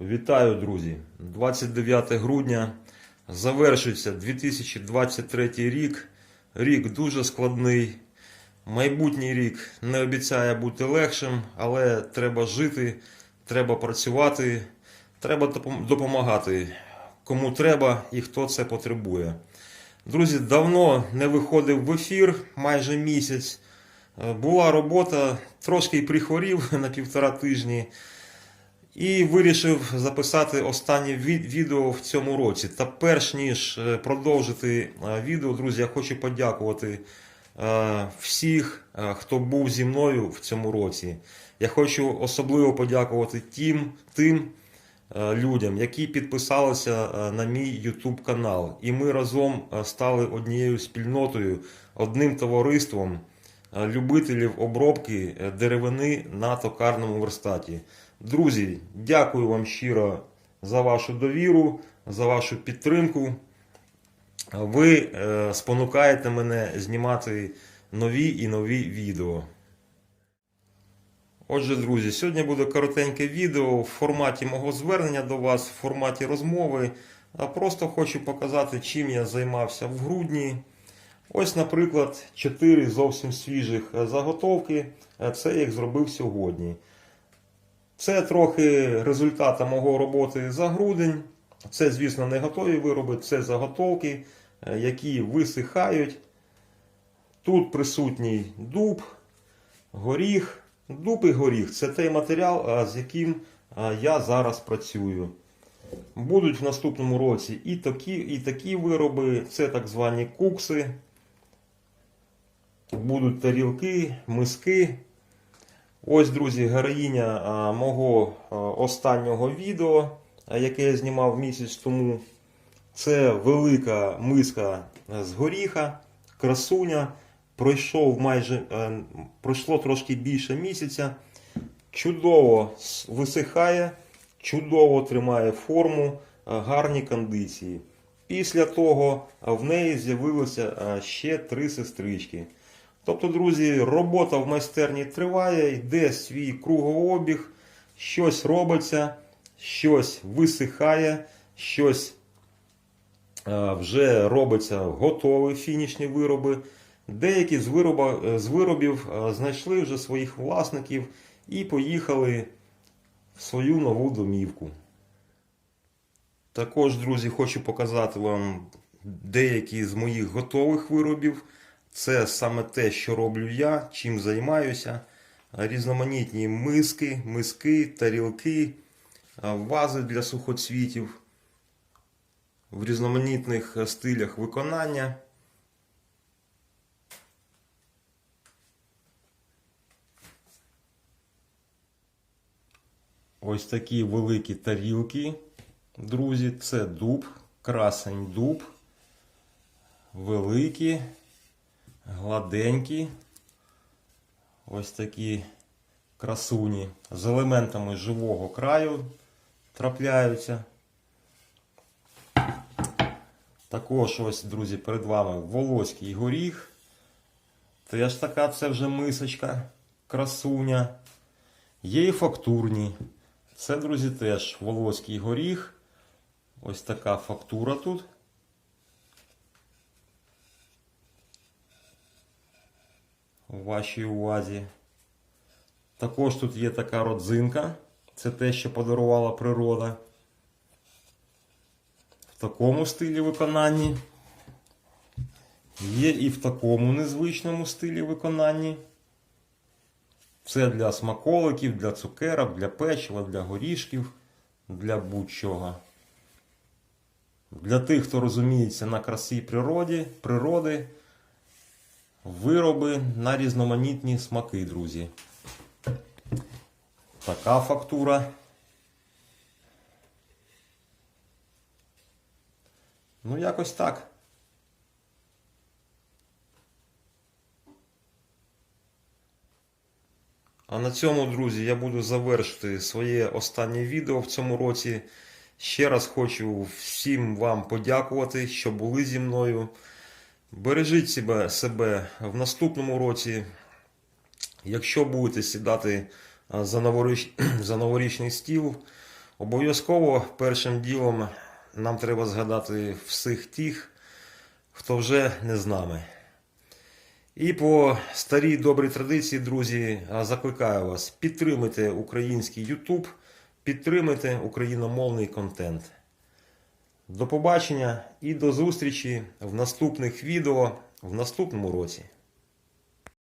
Вітаю, друзі! 29 грудня завершується 2023 рік. Рік дуже складний. Майбутній рік не обіцяє бути легшим, але треба жити, треба працювати, треба допомагати кому треба і хто це потребує. Друзі, давно не виходив в ефір, майже місяць. Була робота, трошки й прихворів на півтора тижні. І вирішив записати останнє відео в цьому році. Та перш ніж е, продовжити е, відео, друзі, я хочу подякувати е, всіх, хто був зі мною в цьому році. Я хочу особливо подякувати тим, тим людям, які підписалися на мій YouTube канал. І ми разом стали однією спільнотою, одним товариством любителів обробки деревини на токарному верстаті. Друзі, дякую вам щиро за вашу довіру, за вашу підтримку. Ви е, спонукаєте мене знімати нові і нові відео. Отже, друзі, сьогодні буде коротеньке відео в форматі мого звернення до вас, в форматі розмови. А Просто хочу показати, чим я займався в грудні. Ось, наприклад, 4 зовсім свіжих е, заготовки. Е, Це я їх зробив сьогодні. Це трохи результата мого роботи за грудень. Це, звісно, не готові вироби, це заготовки, е, які висихають. Тут присутній дуб, горіх. Дуб і горіх це той матеріал, з яким я зараз працюю. Будуть в наступному році і такі, і такі вироби, це так звані кукси. Будуть тарілки, миски. Ось, друзі, героїня мого останнього відео, яке я знімав місяць тому. Це велика миска з горіха, красуня. Пройшов майже е, пройшло трошки більше місяця. Чудово висихає, чудово тримає форму, гарні кондиції. Після того в неї з'явилося ще три сестрички. Тобто, друзі, робота в майстерні триває, йде свій кругообіг, щось робиться, щось висихає, щось е, вже робиться готові фінішні вироби. Деякі з, вироба, е, з виробів е, знайшли вже своїх власників і поїхали в свою нову домівку. Також, друзі, хочу показати вам деякі з моїх готових виробів. Це саме те, що роблю я, чим займаюся. Різноманітні миски, миски, тарілки, е, вази для сухоцвітів в різноманітних стилях виконання. Ось такі великі тарілки, друзі, це дуб, красень дуб, великі, гладенькі, ось такі красуні з елементами живого краю трапляються. Також ось, друзі, перед вами волоський горіх. Теж така це вже мисочка, красуня. Є і фактурні. Це, друзі, теж волоський горіх. Ось така фактура тут. Вашій увазі. Також тут є така родзинка. Це те, що подарувала природа. В такому стилі виконанні. Є і в такому незвичному стилі виконанні. Це для смаколиків, для цукерок, для печива, для горішків, для будь-чого. Для тих, хто розуміється на красі природі, природи, вироби на різноманітні смаки, друзі. Така фактура. Ну, якось так. А на цьому, друзі, я буду завершити своє останнє відео в цьому році. Ще раз хочу всім вам подякувати, що були зі мною. Бережіть себе, в наступному році. Якщо будете сідати за, новоріч... за новорічний стіл, Обов'язково першим ділом нам треба згадати всіх тих, хто вже не з нами. І по старій добрій традиції, друзі, закликаю вас, підтримуйте український YouTube, підтримуйте україномовний контент. До побачення і до зустрічі в наступних відео в наступному році.